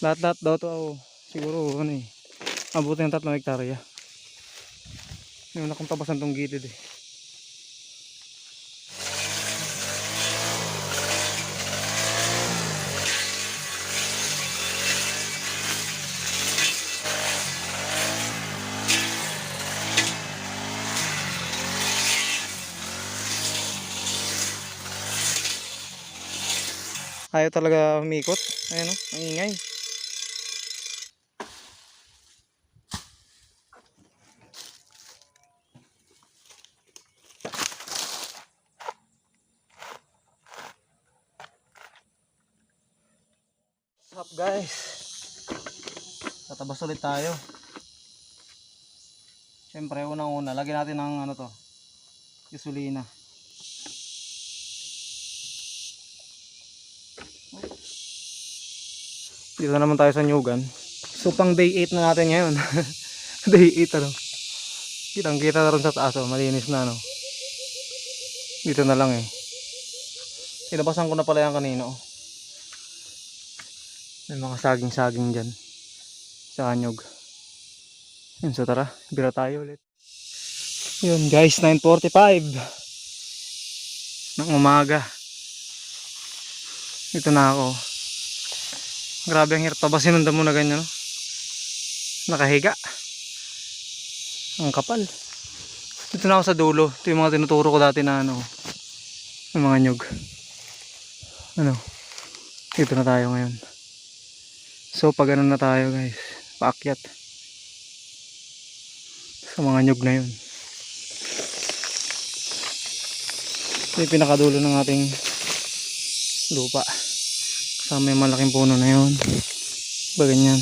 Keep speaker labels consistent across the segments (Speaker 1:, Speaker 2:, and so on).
Speaker 1: Lahat-lahat daw to oh, siguro ano eh. Abutin ng tatlong hektarya. Yung na kung tabasan tong gilid eh. Ayaw talaga umikot. Ayun o, ang ingay. What's up guys? Tatabas ulit tayo. Siyempre, unang-una, lagyan natin ng ano to, gasolina. Dito naman tayo sa Nyugan. So pang day 8 na natin ngayon. day 8 ano. Kitang kita na rin sa taas oh. Malinis na ano. Dito na lang eh. Tinabasan ko na pala yan kanina oh. May mga saging-saging dyan. Sa kanyog. Yun so tara. Bira tayo ulit. Yun guys 9.45 ng umaga. Dito na ako. Grabe ang hirap tabasin ng damo na ganyan. No? Nakahiga. Ang kapal. Dito na ako sa dulo. Ito yung mga tinuturo ko dati na ano. Yung mga nyug. Ano. Dito na tayo ngayon. So pag ano na tayo guys. Paakyat. Sa mga nyug na yun. Ito yung pinakadulo ng ating lupa kasama yung malaking puno na yun ba ganyan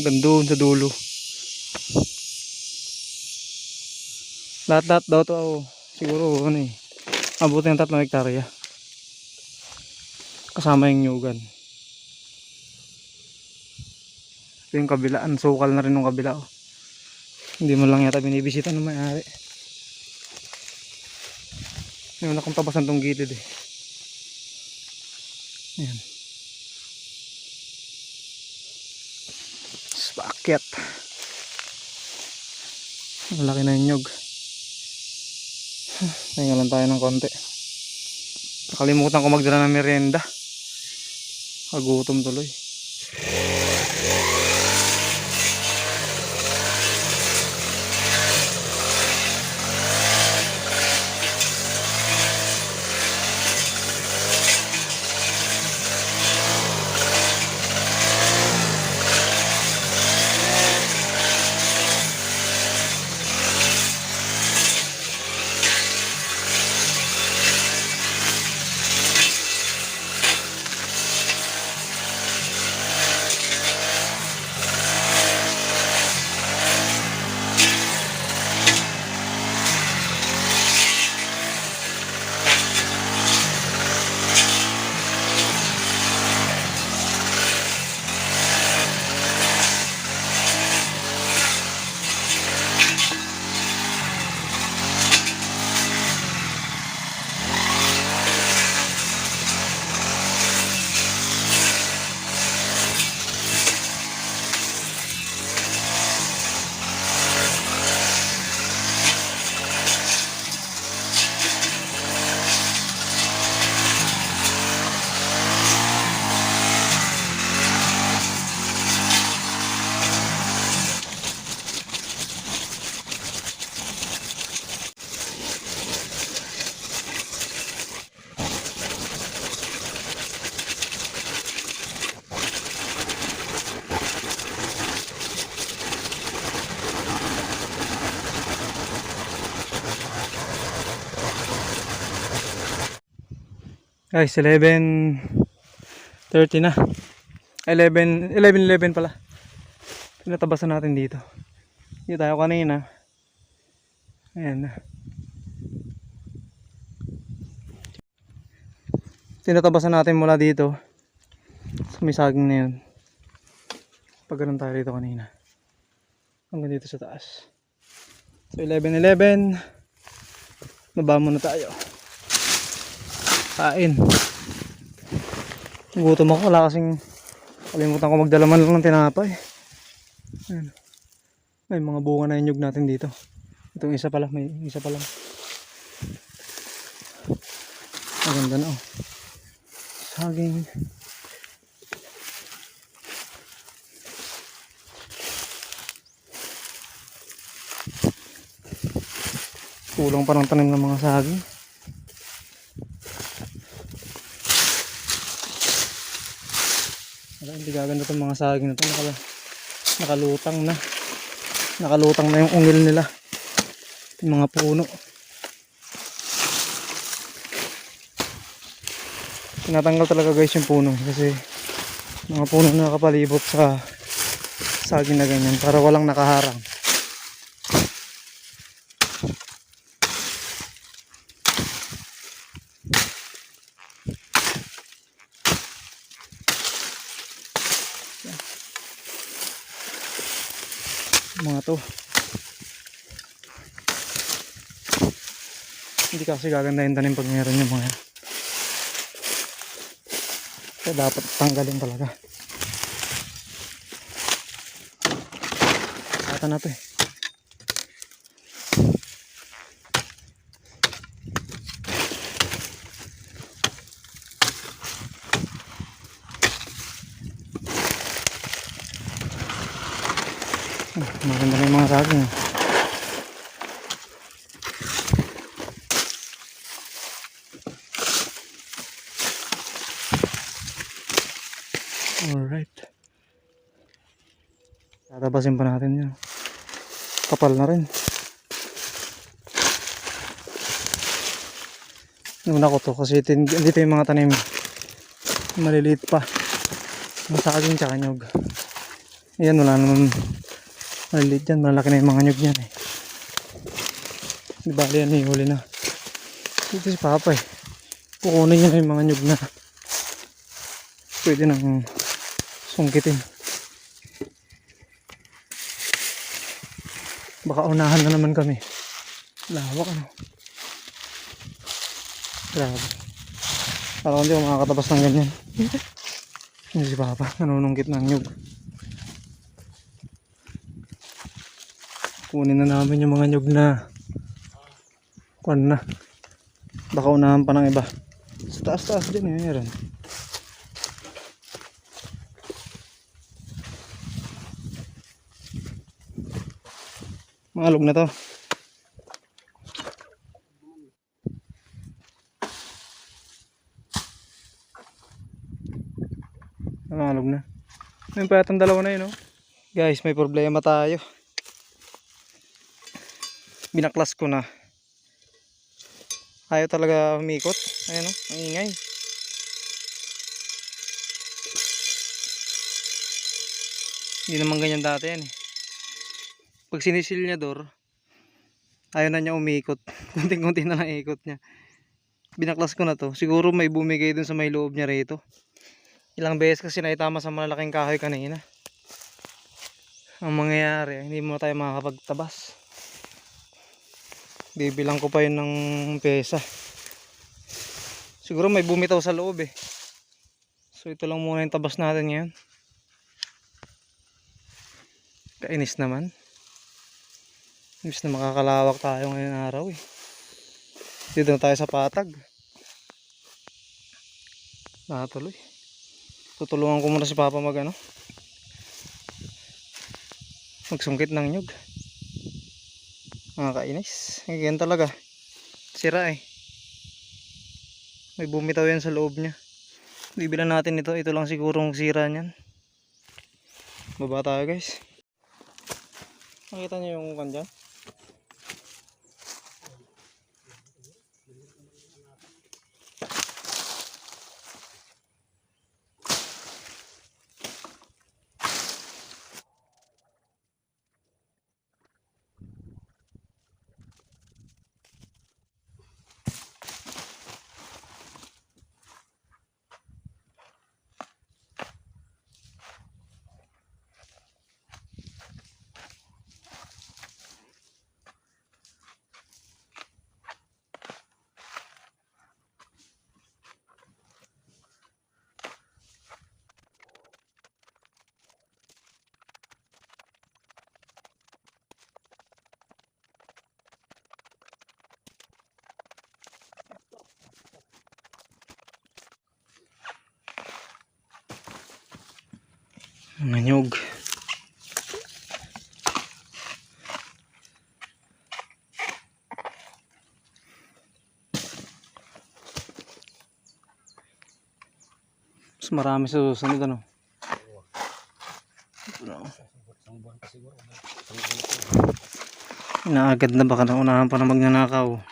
Speaker 1: hanggang doon sa dulo lahat lahat daw to oh, siguro ano eh abutin ng tatlong hektarya kasama yung nyugan ito yung kabila ang sukal na rin ng kabila oh. hindi mo lang yata binibisita ng may-ari yun akong tabasan tong gilid eh Ayan. Spakyat. Ang laki na yung nyog. Pahinga lang tayo ng konti. Nakalimutan ko magdala ng merienda. Kagutom tuloy. Guys, 11.30 na. 11, 11.11 pala. Tinatabasan natin dito. Dito tayo kanina. Ayan na. Tinatabasan natin mula dito. Sa may na yun. Pag ganun tayo dito kanina. Hanggang dito sa taas. So 11.11. Baba muna tayo kain gutom ako wala kasing Kalimutan ko magdala man lang ng tinapay. Ayan. May mga bunga na inyog natin dito. Itong isa pala, may isa pa lang. Maganda na oh. Saging. Kulang pa ng tanim ng mga saging. Wala, hindi gaganda itong mga saging na ito. Nakala, nakalutang na. Nakalutang na yung ungil nila. Yung mga puno. Tinatanggal talaga guys yung puno kasi mga puno na nakapalibot sa saging na ganyan para walang nakaharang. To. Hindi kasi gaganda yung tanim pag meron yung mga kaya dapat tanggalin talaga. Sata na to eh maganda na yung mga saging Alright. Tatabasin pa natin yan. Kapal na rin. Nuna ko to kasi dito yung mga tanim. Maliliit pa. Yung saging tsaka nyog. Yan wala naman maliliit yan. Malaki na yung mga nyog yan eh. Di bali yan. Huli na. Dito si Papa eh. Kukunin niya na yung mga nyog na pwede nang sungkitin. Baka unahan na naman kami. Lawak ano. Grabe. Ko hindi ako makakatabas ng ganyan. Hindi si Papa, nanunungkit ng nyug. Kunin na namin yung mga nyug na kuan na. Baka unahan pa ng iba. Sa taas-taas din eh, meron. Malog na to. Malog na. May pa yatang dalawa na yun, oh. Guys, may problema tayo. Binaklas ko na. Ayaw talaga umikot. Ayan, oh. Ang ingay. Hindi naman ganyan dati yan, eh pag sinisilyador ayaw na niya umikot kunting-kunti na lang ikot niya binaklas ko na to siguro may bumigay dun sa may loob niya rito ilang beses kasi naitama sa malalaking kahoy kanina ang mangyayari hindi mo tayo makakapagtabas bibilang ko pa yun ng pesa siguro may bumitaw sa loob eh so ito lang muna yung tabas natin ngayon kainis naman Imbis na makakalawak tayo ngayong araw eh. Dito na tayo sa patag. Nakatuloy. Tutulungan ko muna si Papa mag ano. Magsungkit ng nyug. Mga kainis. Ganyan talaga. Sira eh. May bumitaw yan sa loob niya. Bibilan natin ito. Ito lang sigurong sira niyan. Baba tayo guys. Nakita niyo yung kandyan? Nanyog. Mas marami sa susunod ano. Inaagad na baka naunahan pa na magnanakaw.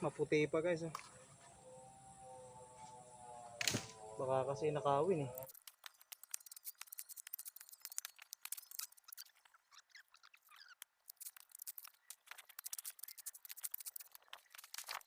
Speaker 1: Maputi pa guys. Oh. Baka kasi nakawin eh.